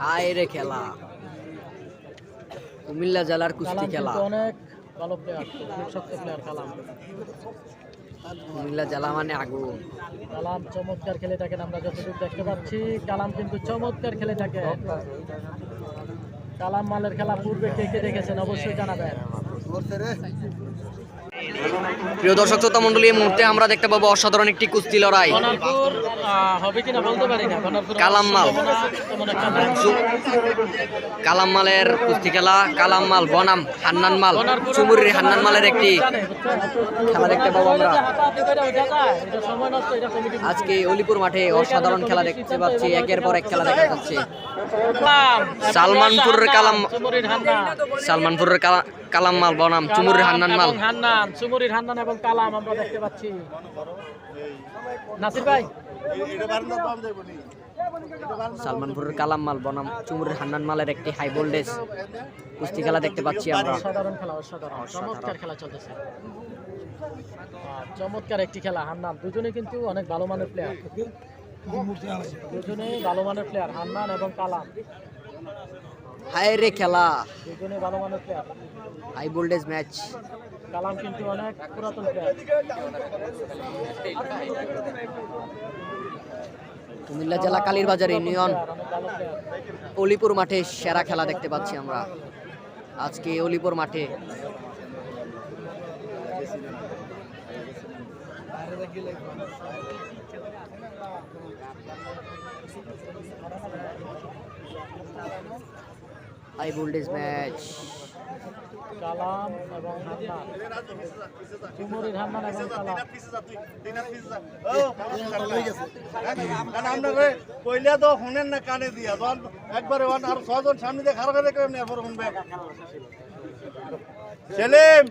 হায় রে খেলা। কুমিল্লা জেলার কুস্তি খেলা। অনেক ভালো প্লেয়ার শক্ত প্লেয়ার কালাম। কুমিল্লা জেলা মানে আগুন। কালাম চমৎকার খেলে থাকেন আমরা যতটুকু দেখতে পাচ্ছি কালাম কিন্তু চমৎকার খেলে থাকে কালাম মালের খেলা পূর্বে কে কে দেখেছেন অবশ্যই জানাবেন। প্রিয় দর্শক শ্রোতা মন্ডলী এই মুহূর্তে আমরা দেখতে পাবো অসাধারণ একটি কুস্তি লড়াই। হবে কিনা বলতে পারি না বনারপুর কালাম মাল। তেমন একটা না। কালাম মালের কুস্তি খেলা কালাম মাল বনাম চুমুরির হান্নান মালের একটি খেলা দেখতে পাবো আমরা। আজকে অলিপুর মাঠে অসাধারণ খেলা দেখতে পাচ্ছি একের পর এক খেলা দেখা যাচ্ছে। সালমানপুরের কালাম- সালমানপুরের কালা- কালাম মাল বনাম চুমুরির হান্নান মাল হান্নান চুমুরির হান্নান এবং কালাম আমরা দেখতে পাচ্ছি। নাসির ভাই সালমানপুরের কালাম মাল বনাম চুমুরির হান্নান মালের একটি হাই ভোল্টেজ কুস্তি খেলা দেখতে পাচ্ছি আমরা। খেলা অসাধারণ। চমৎকার খেলা চলতেছে। চমৎকার একটি খেলা হান্নান। দুজনে কিন্তু অনেক ভালো মানের প্লেয়ার দুজনেই ভালো মানের প্লেয়ার হান্নান এবং কালাম। হায় রে খেলা। দুজনে ভালো মানের প্লেয়ার হাই ভোল্টেজ ম্যাচ কালাম কিন্তু অনেক পুরাতন কুমিল্লা জেলা কালীরবাজার ইউনিয়ন, অলিপুর মাঠে সেরা খেলা দেখতে পাচ্ছি আমরা। আজকে অলিপুর মাঠে। High voltage match. কালাম এবং হান্নান। হান্নান এবং কালাম। কইলে তো শুনেন না কানে দিয়া। তখন একবারে ওয়ান আর ছজন সামনে দিয়ে খারাপ করে কেমন এরপর শুনবে? সেলিম!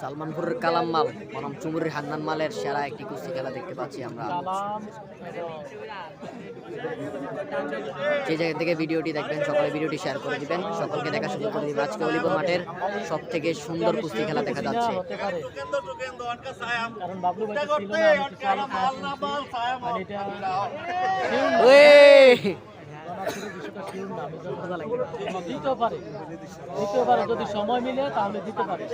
সালমানপুরের কালাম মাল বনাম চুমুরির হান্নান মালের সেরা একটি কুস্তি খেলা দেখতে পাচ্ছি আমরা। যে জায়গা থেকে ভিডিওটি দেখবেন সকলে ভিডিওটি শেয়ার করে দিবেন। সকলকে দেখা শুরু করে দিবেন। আজকে অলিপুর মাঠের সব থেকে সুন্দর কুস্তি খেলা দেখা যাচ্ছে। ওয়ে পারে যদি সময় মিলে তাহলে দিতে পারে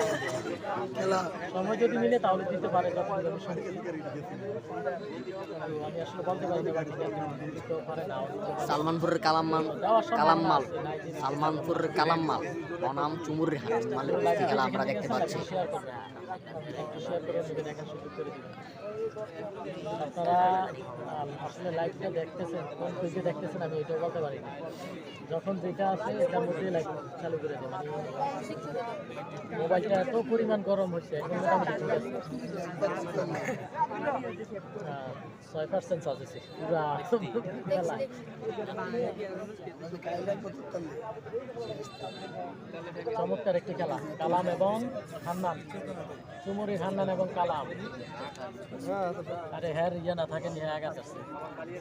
সময় যদি মিলে তাহলে দিতে পারে যতদূর আমি আসলে বলতে পারি সালমানপুরের খেলা আমরা দেখতে পাচ্ছি দিবেন আপনারা আসলে লাইভটা দেখতেছেন, কোন পেজে দেখতেছেন আমি এটাও বলতে পারি না। যখন যেটা আসে, এটার মধ্যেই লাইভ চালু করে আমি মোবাইলটা এত পরিমাণ গরম হচ্ছে এখন মোটামুটি ঠিক আছে। ছয় পার্সেন্ট আছে পুরা চমৎকার একটি খেলা, কালাম এবং হান্নান। চুমুরি হান্নান এবং কালাম। আরে হ্যাঁ ইয়ে না থাকে নিয়ে আগাতে আসছে।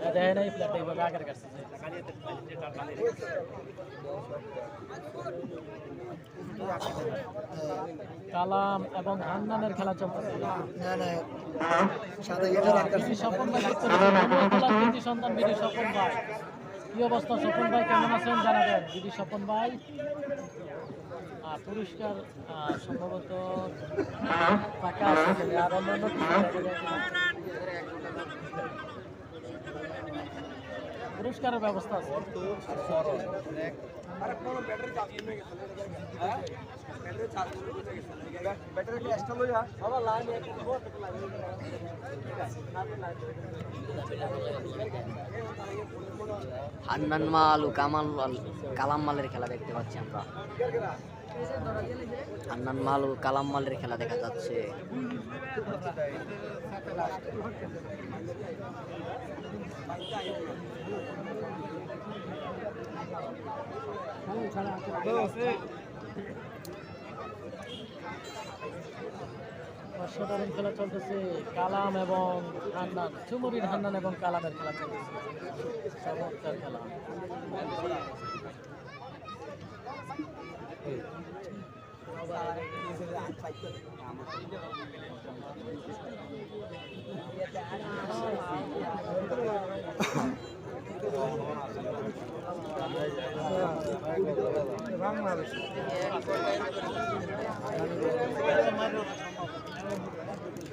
দেখে নাই প্লেটটা এইভাবে আগের কাছে কালাম এবং হান্নানের খেলা চলতেছে। সন্তান বিধি ভাই। কি অবস্থা স্বপন ভাই কেমন আছেন? জানাবেন। বিধি স্বপন ভাই পুরস্কার সম্ভবত। পুরস্কারের ব্যবস্থা আছে। হান্নান মাল ও কামাল মাল কালাম মালের খেলা দেখতে পাচ্ছি আমরা। হান্নান মাল কালাম মালের খেলা দেখা যাচ্ছে। খেলা চলতেছে কালাম এবং হান্নান চুমুরির হান্নান এবং কালামের খেলা চলতেছে। চমৎকার খেলা। বাংলাদেশ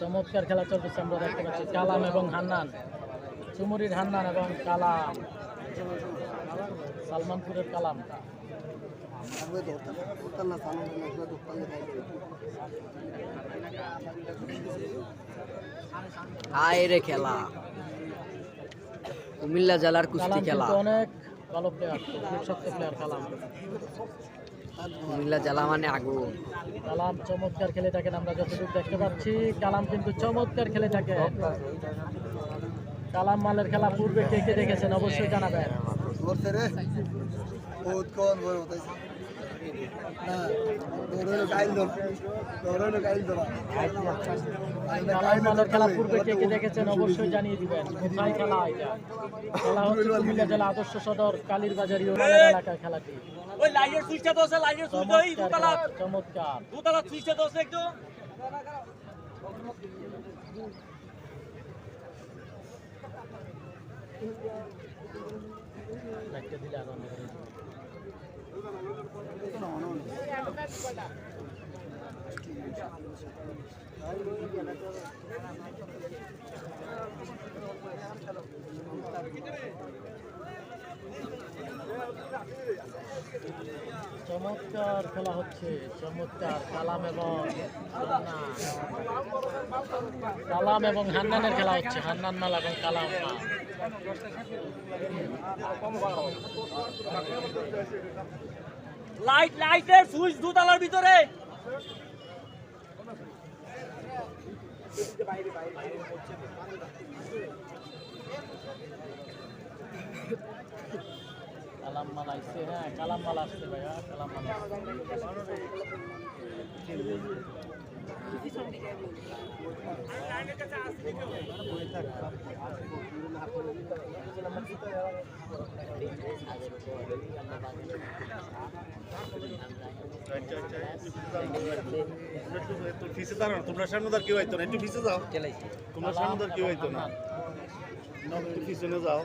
চমৎকার খেলা চলতেছে আমরা দেখতে পাচ্ছি। কালাম এবং হান্নান। চুমুরির হান্নান এবং কালাম। সালমানপুরের কালাম। হায় রে খেলা। কুমিল্লা জেলার কুস্তি খেলা। অনেক ভালো প্লেয়ার খুব শক্ত প্লেয়ার কালাম। কুমিল্লা জেলা মানে আগুন। কালাম চমৎকার খেলে থাকেন আমরা যতটুকু দেখতে পাচ্ছি কালাম কিন্তু চমৎকার খেলে থাকে। কালাম মালের খেলা পূর্বে কে কে দেখেছেন? অবশ্যই জানাবেন। খেলা পূর্বে কে কে দেখেছেন? অবশ্যই জানিয়ে দিবেন। কোথায় খেলা এটা? খেলা হচ্ছে কুমিল্লা জেলা আদর্শ সদর কালীরবাজার ইউনিয়ন এলাকার খেলাটি। ওই লাইনের সুইচটা দোসে লাইনের সুইচ ওই চমৎকার দুতলা চমৎকার। দুতলা সুইচটা দোসে একটু। চমৎকার খেলা হচ্ছে, চমৎকার কালাম এবং। কালাম এবং হান্নানের খেলা হচ্ছে, হান্নান মাল এবং কালাম লাইট, লাইটের সুইচ দুতলার ভিতরে কালাম মাল আসছে হ্যাঁ কালাম মাল আসছে ভাইয়া কালাম মাল আসছে। একটু পিছে দাঁড়ানো তোমরা সামনে দাঁড় কেউ হইতো না একটু পিছে যাও। তোমরা সামনে কেউ হইতো না। পিছনে যাও।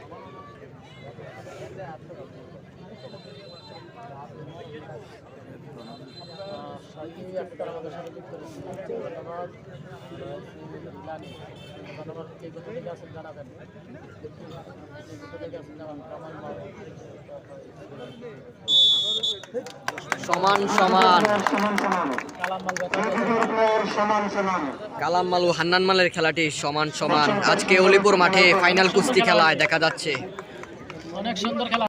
সমান সমান। কালাম মালু হান্নান মালের খেলাটি সমান সমান। আজকে অলিপুর মাঠে ফাইনাল কুস্তি খেলায় দেখা যাচ্ছে। অনেক সুন্দর খেলা